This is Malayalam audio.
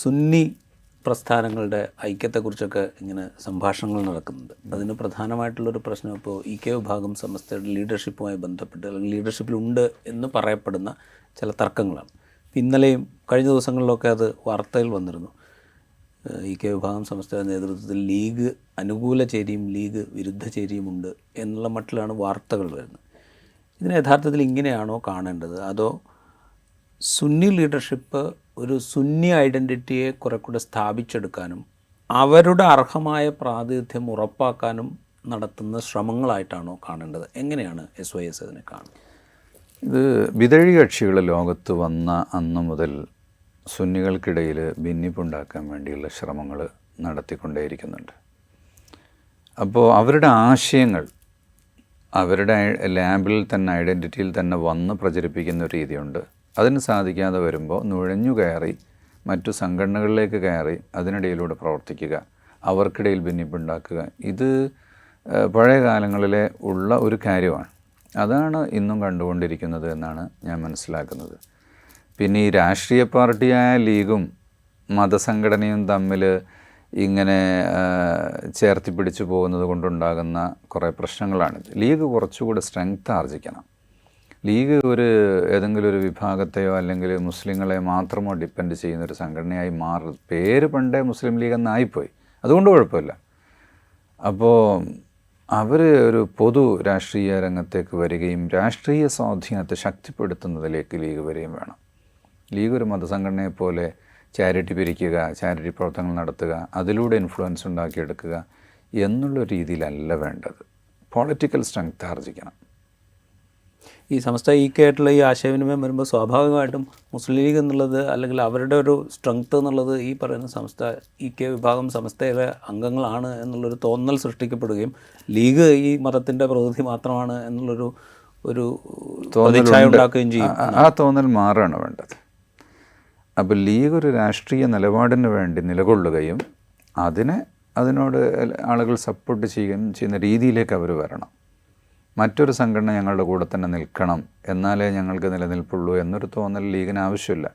സുന്നി പ്രസ്ഥാനങ്ങളുടെ ഐക്യത്തെക്കുറിച്ചൊക്കെ ഇങ്ങനെ സംഭാഷണങ്ങൾ നടക്കുന്നുണ്ട്. അതിന് പ്രധാനമായിട്ടുള്ളൊരു പ്രശ്നം ഇപ്പോൾ ഇ കെ വിഭാഗം സമസ്തയുടെ ലീഡർഷിപ്പുമായി ബന്ധപ്പെട്ട് അല്ലെങ്കിൽ ലീഡർഷിപ്പിലുണ്ട് എന്ന് പറയപ്പെടുന്ന ചില തർക്കങ്ങളാണ്. ഇന്നലെയും കഴിഞ്ഞ ദിവസങ്ങളിലൊക്കെ അത് വാർത്തയിൽ വന്നിരുന്നു. ഇ കെ വിഭാഗം സമസ്തയുടെ നേതൃത്വത്തിൽ ലീഗ് അനുകൂല ചേരിയും ലീഗ് വിരുദ്ധ ചേരിയും ഉണ്ട് എന്നുള്ള മട്ടിലാണ് വാർത്തകൾ വരുന്നത്. ഇതിനെ യഥാർത്ഥത്തിൽ ഇങ്ങനെയാണോ കാണേണ്ടത്? അതോ സുന്നി ലീഡർഷിപ്പ് ഒരു സുന്നി ഐഡന്റിറ്റിയെ കുറെ കൂടെ സ്ഥാപിച്ചെടുക്കാനും അവരുടെ അർഹമായ പ്രാതിനിധ്യം ഉറപ്പാക്കാനും നടത്തുന്ന ശ്രമങ്ങളായിട്ടാണോ കാണേണ്ടത്? എങ്ങനെയാണ് എസ് വൈ എസ് അതിനെ കാണുന്നത്? ഇത് വിതഴി കക്ഷികൾ ലോകത്ത് വന്ന അന്നു മുതൽ സുന്നികൾക്കിടയിൽ ഭിന്നിപ്പുണ്ടാക്കാൻ വേണ്ടിയുള്ള ശ്രമങ്ങൾ നടത്തിക്കൊണ്ടേയിരിക്കുന്നുണ്ട്. അപ്പോൾ അവരുടെ ആശയങ്ങൾ അവരുടെ ലാബിൽ തന്നെ ഐഡന്റിറ്റിയിൽ തന്നെ വന്ന് പ്രചരിപ്പിക്കുന്ന രീതിയുണ്ട്. അതിന് സാധിക്കാതെ വരുമ്പോൾ നുഴഞ്ഞു കയറി മറ്റു സംഘടനകളിലേക്ക് കയറി അതിനിടയിലൂടെ പ്രവർത്തിക്കുക അവർക്കിടയിൽ ഭിന്നിപ്പുണ്ടാക്കുക. ഇത് പഴയ കാലങ്ങളിലെ ഉള്ള ഒരു കാര്യമാണ്. അതാണ് ഇന്നും കണ്ടുകൊണ്ടിരിക്കുന്നത് എന്നാണ് ഞാൻ മനസ്സിലാക്കുന്നത്. പിന്നെ ഈ രാഷ്ട്രീയ പാർട്ടിയായ ലീഗും മതസംഘടനയും തമ്മിൽ ഇങ്ങനെ ചേർത്തി പിടിച്ചു പോകുന്നത് കൊണ്ടുണ്ടാകുന്ന കുറേ പ്രശ്നങ്ങളാണിത്. ലീഗ് കുറച്ചുകൂടെ സ്ട്രെങ്ത് ആർജിക്കണം. ലീഗ് ഒരു ഏതെങ്കിലും ഒരു വിഭാഗത്തെയോ അല്ലെങ്കിൽ മുസ്ലിങ്ങളെ മാത്രമോ ഡിപ്പെൻഡ് ചെയ്യുന്ന ഒരു സംഘടനയായി മാറി പേര് പണ്ടേ മുസ്ലിം ലീഗ് എന്നായിപ്പോയി. അതുകൊണ്ട് കുഴപ്പമില്ല. അപ്പോൾ അവർ ഒരു പൊതു രാഷ്ട്രീയ രംഗത്തേക്ക് വരികയും രാഷ്ട്രീയ സ്വാധീനത്തെ ശക്തിപ്പെടുത്തുന്നതിലേക്ക് ലീഗ് വരികയും വേണം. ലീഗ് ഒരു മതസംഘടനയെ പോലെ ചാരിറ്റി പിരിക്കുക ചാരിറ്റി പ്രവർത്തനങ്ങൾ നടത്തുക അതിലൂടെ ഇൻഫ്ലുവൻസ് ഉണ്ടാക്കിയെടുക്കുക എന്നുള്ള രീതിയിലല്ല വേണ്ടത്. പൊളിറ്റിക്കൽ സ്ട്രെങ്ത് ആർജിക്കണം ഈ സമസ്ത ഈ ആയിട്ടുള്ള ഈ ആശയവിനിമയം വരുമ്പോൾ സ്വാഭാവികമായിട്ടും മുസ്ലിം ലീഗ് എന്നുള്ളത് അല്ലെങ്കിൽ അവരുടെ ഒരു സ്ട്രെങ്ത് എന്നുള്ളത് ഈ പറയുന്ന സംസ്ഥ ഈ കെ വിഭാഗം സംസ്ഥയിലെ അംഗങ്ങളാണ് എന്നുള്ളൊരു തോന്നൽ സൃഷ്ടിക്കപ്പെടുകയും ലീഗ് ഈ മതത്തിന്റെ പ്രകൃതി മാത്രമാണ് എന്നുള്ളൊരു ഒരു പ്രതിച്ഛായ ഉണ്ടാക്കുകയും ചെയ്യും. ആ- ആ തോന്നൽ മാറാണ് വേണ്ടത്. അപ്പോൾ ലീഗ് ഒരു രാഷ്ട്രീയ നിലപാടിന് വേണ്ടി നിലകൊള്ളുകയും അതിനെ അതിനോട് ആളുകൾ സപ്പോർട്ട് ചെയ്യുകയും ചെയ്യുന്ന രീതിയിലേക്ക് അവർ വരണം. മറ്റൊരു സംഘടന ഞങ്ങളുടെ കൂടെ തന്നെ നിൽക്കണം എന്നാലേ ഞങ്ങൾക്ക് നിലനിൽപ്പുള്ളൂ എന്നൊരു തോന്നൽ ലീഗിന് ആവശ്യമില്ല.